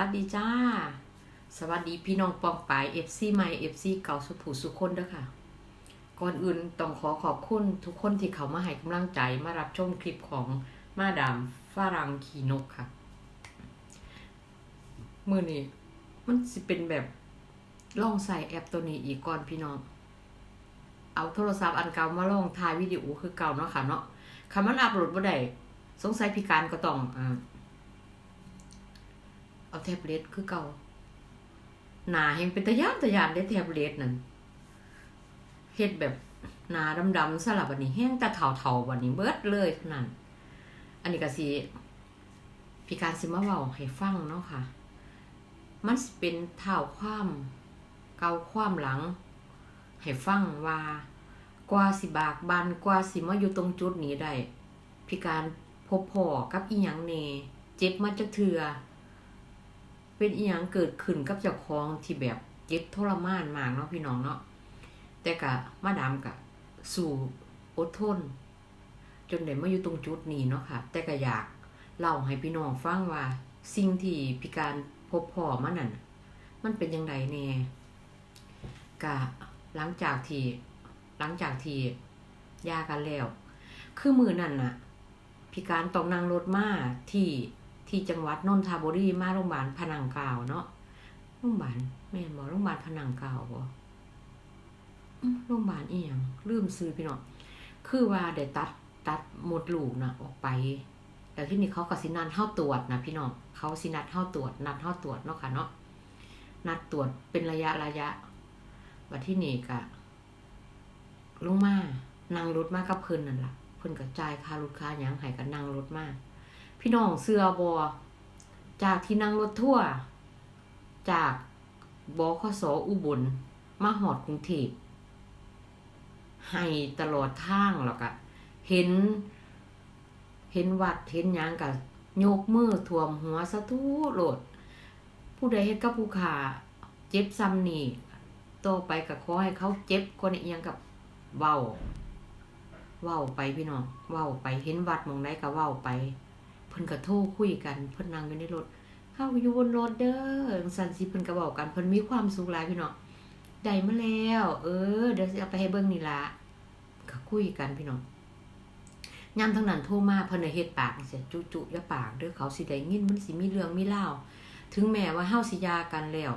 วัสดีจ้า สวัสดีพี่น้องปองปายเอฟซีใหม่เอฟซีเก่าสุผูสุคนเด้อค่ะ ก่อนอื่นต้องขอขอบคุณทุกคนที่เขามาให้กำลังใจมารับชมคลิปของมาดามฝรั่งขี่นกค่ะ มือนี้มันสิเป็นแบบลองใส่แอปตัวนี้อีกก่อนพี่น้อง เอาโทรศัพท์อันเก่ามาลองถ่ายวิดีโอคือเก่าเนาะค่ะเนาะคำมันอัปโหลดบ่ได้สงสัยพิการก็ต้องอ่า เอาแท็บเล็ตคือเก่าหนาแห่งเป็นตะยานตะยานได้แท็บเล็ตนั่นเฮ็ดแบบหนาดำๆสลับวันนี้แห้งแต่เถาๆวันนี้เบิดเลยเท่านั้นอันนี้ก็สิพี่การสิมาเว้าให้ฟังเนาะค่ะ มันเป็นเท่าความเกาความหลัง ให้ฟังว่ากว่าสิบากบันกว่าสิมาอยู่ตรงจุดนี้ได้พี่การพบพ่อกับอีหยังเนเจ็บมาจากเถือ เป็นอีหยังเกิดขึ้นกับเจ้าของที่แบบเจ็บทรมานมากเนาะพี่น้องเนาะแต่กะมาดามกะสู่อดทน จนได้มาอยู่ตรงจุดนี้เนาะค่ะ แต่ก็อยากเล่าให้พี่น้องฟังว่า สิ่งที่พิการพบพ่อมันนั่นมันเป็นยังไงแน่กะหลังจากที่หลังจากที่ยากันแล้ว คือมือนั่นน่ะพิการต้องนั่งรถมาที่ ที่จังหวัดนนทบุรีมาโรงพยาบาลพนังกาวเนาะโรงพยาบาลแม่นบ่โรงพยาบาลพนังกาวบ่โรงพยาบาลอีหยังลืมซื้อพี่น้องคือว่าได้ตัดตัดหมดลูกนะออกไปแต่ที่นี่เขาก็สินัดเฮาตรวจนะพี่น้องเขาสินัดเฮาตรวจ นัดเฮาตรวจเนาะค่ะเนาะนัดตรวจเป็นระยะระยะว่าที่นี่ก็ลงมานั่งรถมากับเพิ่นนั่นล่ะเพิ่นก็จ่ายค่ารถค่าหยังให้ก็นั่งรถมาก พี่น้องเสือบอจากที่นั่งรถทั่ว จากบขสออุบล มาหอดกรุงเทพให้ตลอดทางแล้วก็เห็น เห็นวัดเห็นยังกับโยกมือท่วมหัวสะทุโหลด ผู้ใดเฮ็ดกับผู้ขาเจ็บซ้ำนี่ต่อไปก็ขอให้เขาเจ็บกว่านี้ยังกับเว้าเว้าไปพี่น้องเว้าไปเห็นวัดมองใดก็เว้าไป พิ่นก็โทรคุยกันเพิ่นนั่งอยู่ในรถเฮาอยู่บนรถเด้อจันสิเพิ่นก็เว้ากันเพิ่นมีความสุขหลายพี่น้องได้มาแล้ว เออเดี๋ยวสิเอาไปให้เบิ่งนี่ละก็คุยกันพี่น้องยามทั้งนั้นโทรมาเพิ่นเฮ็ดปากจังซี่จุจุอย่าปากเด้อเขาสิได้ยินมันสิมีเรื่องมีราถึงแม้ว่าเฮาสิยากันแล้ว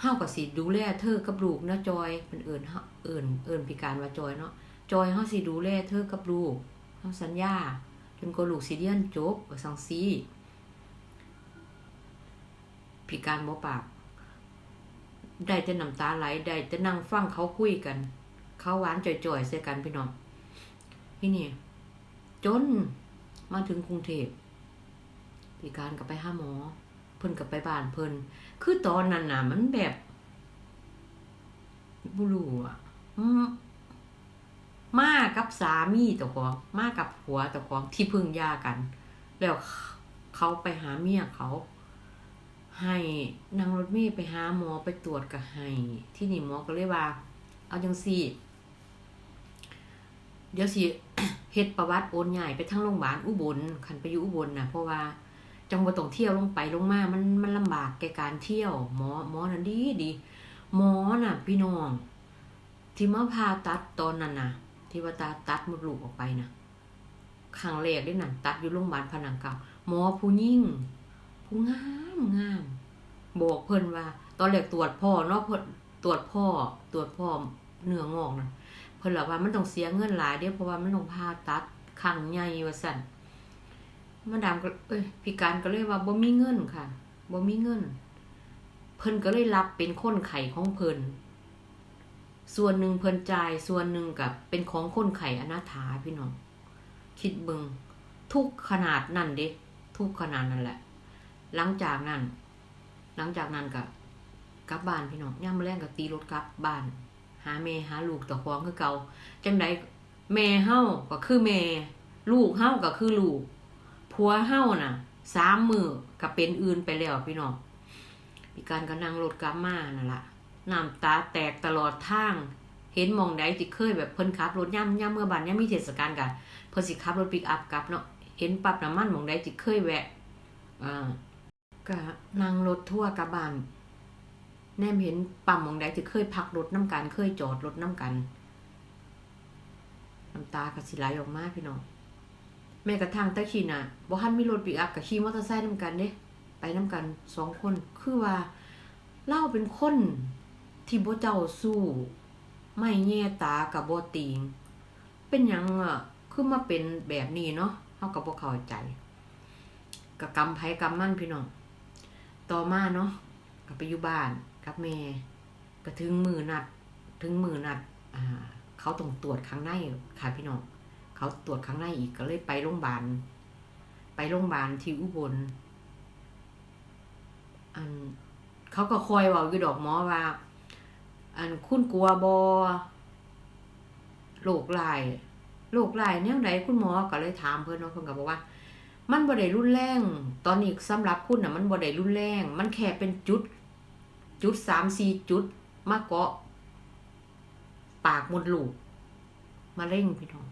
เฮาก็สิดูแลเธอกับลูกนะจอยเพิ่นเอิ้นเฮาเอิ้นเอิ้นพิการว่าจอยเนาะจอยเฮาสิดูแลเธอกับลูกเฮาสัญญา จนกว่าลูกสิเรียนจบว่าซั่งซีพิการบ่ปาก ได้แต่น้ำตาไหลได้แต่นั่งฟังเขาคุยกัน เขาหวานจ่อยๆใส่กันพี่น้องพี่นี่ จนมาถึงกรุงเทพพิการก็ไปห้าหมอ เพิ่นก็ไปบ้านเพิ่นคือตอนนั้นน่ะมันแบบบ่รู้อะ มากับสามีเจ้าของมากับผัวเจ้าของที่พึ่งยากัน แล้วเขาไปหาเมียเขา ให้นางรถเมย์ไปหาหมอไปตรวจก็ให้ ที่นี่หมอก็เลยว่า เอาจังซี่เดี๋ยวสิเฮ็ดประวัติโอนใหญ่ไปทั้งโรงพยาบาลอุบลคันไปอยู่อุบลนะเพราะว่าจังบ่ต้องเที่ยวลงไปลงมามันมันลำบากแก่การเที่ยว หมอหมอนั่นดีดีหมอน่ะ พี่น้อง ที่มาผ่าตัดตอนนั้นน่ะ ที่ว่าตาตัดมดลูกออกไปนะครั้งแรกได้หนั่นตัดอยู่โรงพยาบาลพนังเก่าหมอผู้ยิ่ง ผู้งามงามบอกเพิ่นว่า ตอนแรกตรวจพ่อเนาะเพิ่นตรวจพ่อตรวจพ่อเนื้องอกนะเพิ่นบอกว่ามันต้องเสียเงินหลายเด้อเพราะว่ามันต้องผ่าตัดครั้งใหญ่ว่าซั่นมาดามก็เอ้ยพิการก็เลยว่าบ่มีเงินค่ะบ่มีเงิน เพิ่นก็เลยรับเป็นคนไข้ของเพิ่น ส่วนหนึ่งเพิ่นจ่ายส่วนหนึ่งกับเป็นของคนไข่อนาถาพี่น้อง คิดเบิงทุกขนาดนั่นเด้ทุกขนาดนั่นแหละ หลังจากนั้น หลังจากนั้นกับกลับบ้านพี่น้องย่ามาแรงกับตีรถกลับบ้าน หาแม่หาลูกต่อควงคือเก่าจังใดแม่เฮาก็คือแม่ลูกเฮาก็คือลูกผัวเฮาน่ะสามมือก็เป็นอื่นไปแล้วพี่น้องพี่การก็นั่งรถกลับมานั่นละ น้ำตาแตกตลอดทาง เห็นมองใดที่เคยแบบเพิ่นขับรถย่ำย่ำเมื่อบานย่ำมีเทศกาลกันเพิ่นสิขับรถปิกอัพกลับเนาะเห็นปั๊บน้ำมันมองใดที่เคยแวะอ่ากก็นั่งรถทั่วกลับานแนมเห็นปั๊มมองใดที่เคยพักรถน้ำกันเคยจอดรถน้ำกันน้ำตาก็สิไหลออกมาพี่น้องแม้กระทั่งตะขีน่ะบ่ทันมีรถปิกอัพกับขี่มอเตอร์ไซค์นํกันเด้ไปนํกันสองคนคือว่าเล่าเป็นคน ที่บ่เจ้าสู้ ไม่แย่ตากับบ่ติง เป็นหยังอะคือมาเป็นแบบนี้เนาะเฮาก็บ่เข้าใจก็กรรมไผกรรมมันพี่น้องต่อมาเนาะก็ไปอยู่บ้านกับแม่ก็ถึงมือนัด ถึงมือนัดอ่าเขาต้องตรวจข้างในค่ะพี่น้องเขาตรวจข้างในอีกก็เลยไปโรงพยาบาลไปโรงพยาบาลที่อุบลอันเขาก็คอยว่าอยู่ดอกหมอว่า อันคุณกลัวบอโรคลายโรคลายแนวไหนคุณหมอก็เลยถามเพิ่นเนาะเพิ่นก็บอกว่า มันบ่ได้รุนแรง ตอนนี้สำหรับคุณน่ะมันบ่ได้รุนแรง มันแค่เป็นจุด จุดสามสี่จุดมาเกาะ ปากมดลูกมะเร็งพี่น้อง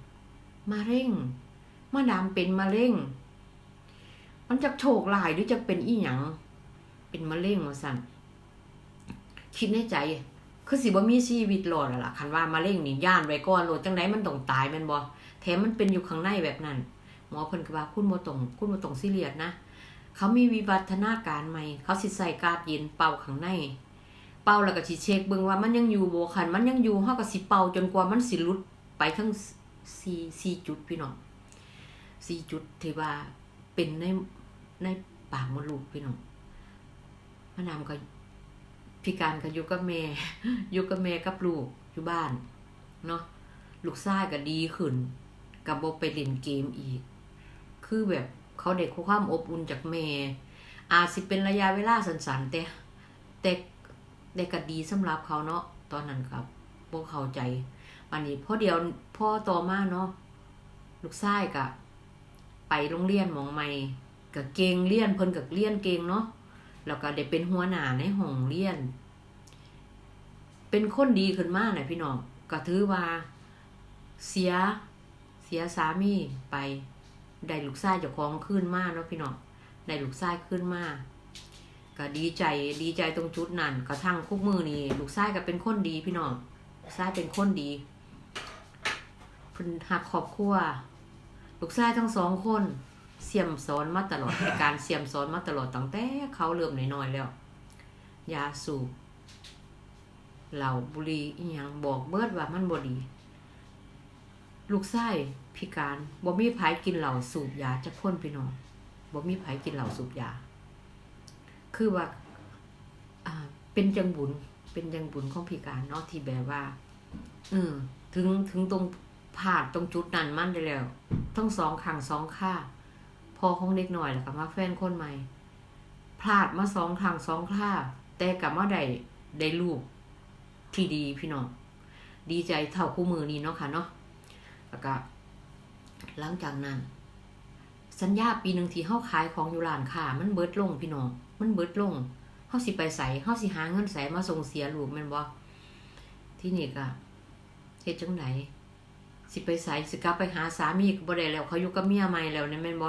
มะเร็งมาดามเป็นมะเร็งมันจะโชคลายหรือจะเป็นอีหยังเป็นมะเร็งว่าสั่นคิดในใจ คือสิบ่มีชีวิตรอดแล้วล่ะคันว่ามะเร็งนี่ย่านไว้ก่อนโลดจังไดมันต้องตายแม่นบ่แถมมันเป็นอยู่ข้างในแบบนั้น หมอเพิ่นก็ว่าคุณบ่ต้องคุณบ่ต้องซีเรียสนะ เขามีวิวัฒนาการใหม่ เขาสิใส่กาดเย็นเป่าข้างใน เป่าแล้วก็สิเช็คเบิ่งว่ามันยังอยู่บ่คันมันยังอยู่เฮาก็สิเป่าจนกว่ามันสิหลุดไปทั้ง4 4จุดพี่น้อง4จุดที่ว่าเป็นในในปากมดลูกพี่น้องมะนามก็ พิการก็อยู่กับแม่อยู่กับแม่กับลูกอยู่บ้านเนาะลูกชายก็ดีขึ้นก็บ่ไปเล่นเกมอีก คือแบบเขาได้ความอบอุ่นจากแม่อาจสิเป็นระยะเวลาสั้นๆแต่แต่แต่ก็ดีสำหรับเขาเนาะตอนนั้นครับบ่เข้าใจวันนี้พอเดียวพ่อต่อมาเนาะลูกชายก็ไปโรงเรียนมองใหม่ก็เก่งเรียนเพิ่นก็เรียนเก่งเนาะ แล้วก็ได้เป็นหัวหน้าในห้องเรียน เป็นคนดีขึ้นมากน่ะพี่น้องก็ถือว่า เสียเสียสามีไป ได้ลูกชายเจ้าของขึ้นมากเนาะพี่น้องได้ลูกชายขึ้นมากก็ดีใจดีใจตรงจุดนั้นกระทั่งคุกมือนี่ลูกชายก็เป็นคนดีพี่น้องลูกชายเป็นคนดีเพิ่นหักครอบครัวลูกชายทั้งสองคน เสียมสอนมาตลอด การเสียมสอนมาตลอดตั้งแต่เขาเริ่มน้อยๆแล้ว ยาสูบเหล้าบุรีอีหยังบอกเบิดว่ามันบ่ดี ลูกชายพิการบ่มีไผกินเหล้าสูบยาจักคนพี่น้องบ่มีไผกินเหล้าสูบยา คือว่าเป็นจังบุญเป็นจังบุญของพิการเนาะที่แบบว่าเออถึงถึงตรงผ่าดตรงจุดนั้นมันได้แล้ว ทั้งสองข้างสองข้า พอของเด็กหน่อยแล้วก็มาแฟนคนใหม่ พลาดมาสองข้างสองข้าแต่กลับมาได้ได้ลูกที่ดีพี่น้อง ดีใจเท่าคู่มือนี้เนาะค่ะเนาะแล้วก็หลังจากนั้น สัญญาปีหนึ่งที่เฮาขายของอยู่ร้านค้ามันเบิดลงพี่น้อง มันเบิดลงเฮาสิไปใส่เฮาสิหาเงินใส่มาส่งเสียลูกแม่นบ่ที่นี่ก็เฮ็ดจังไดสิไปใส่สิกลับไปหาสามีก็บ่ได้แล้ว เขาอยู่กับเมียใหม่แล้วนี่แม่นบ่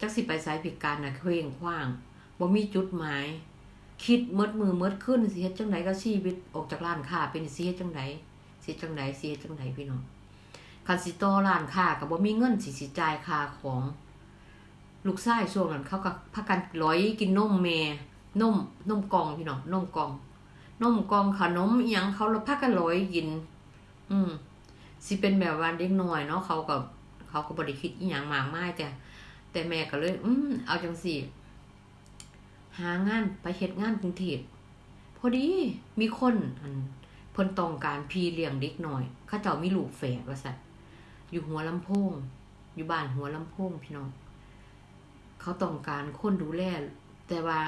จักสิไปใส่ผิดการนะเคว้งคว้างบ่มีจุดหมาย คิดมดมือมดขึ้นสิเฮ็ดจังไดกับชีวิตออกจากร้านค้าเป็นสิเฮ็ดจังไดสิเฮ็ดจังไดสิเฮ็ดจังไดพี่น้องคันสิต่อร้านค้าก็บ่มีเงินสิสิจ่ายค่าของ ลูกชายช่วงนั้นเขาก็พากันร้อยกินนมแม่นมนมกองพี่น้องนมกองนมกองขนมอีหยังเขาแล้วพากันร้อยกิน อืมสิเป็นแบบว่าเด็กน้อยเนาะเขาก็เขาก็บ่ได้คิดอีหยังมากมายแต่ แต่แม่ก็เลย อืมเอาจังซี่ หางานไปเฮ็ดงานกรุงเทพพอดีมีคนอันเพิ่นต้องการพี่เลี้ยงเด็กหน้อย เขาเจ้ามีลูกแฝดว่าซั่นอยู่หัวลำโพง อยู่บ้านหัวลำโพงพี่น้อง เขาต้องการคนดูแล แต่ว่า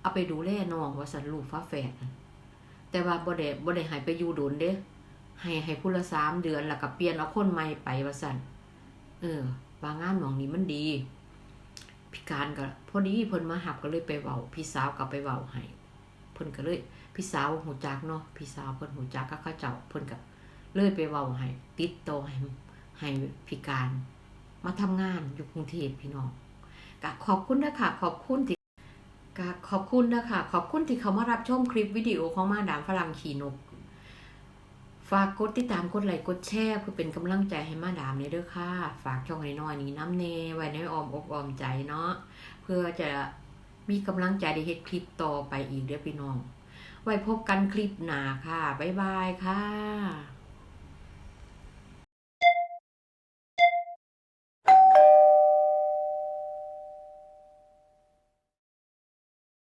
เอาไปดูแลน้องว่าสันลูกฟ้าแฝดแต่ว่าบ่ได้บ่ได้ให้ไปอยู่โดนเด้ให้ให้ผู้ละสามเดือนแล้วก็เปลี่ยนเอาคนใหม่ไปว่าสันเออ ว่างานหมองนี้มันดี พิการก็พอดีเพิ่นมาหับก็เลยไปเว้าพี่สาวก็ไปเว้าให้เพิ่นก็เลยพี่สาวหูจักเนาะพี่สาวเพิ่นหูจักก็เข้าเจ้าเพิ่นก็เลยไปเว้าให้ติดต่อให้ให้พิการ มาทำงานอยู่กรุงเทพพี่น้องก็ขอบคุณนะคะขอบคุณที่ก็ขอบคุณนะคะขอบคุณที่เขามารับชมคลิปวิดีโอของมาดามฝรั่งขี่นก ฝากกดติดตามกดไลค์กดแชร์เพื่อเป็นกำลังใจให้มาดามเลยด้วยค่ะ ฝากช่องน้อยๆนี้น้ำเนไว้ในอ้อมอกอ้อมใจเนาะเพื่อจะมีกำลังใจได้เฮ็ดคลิปต่อไปอีกเด้อพี่น้อง ไว้พบกันคลิปหน้าค่ะ บ๊ายบายค่ะ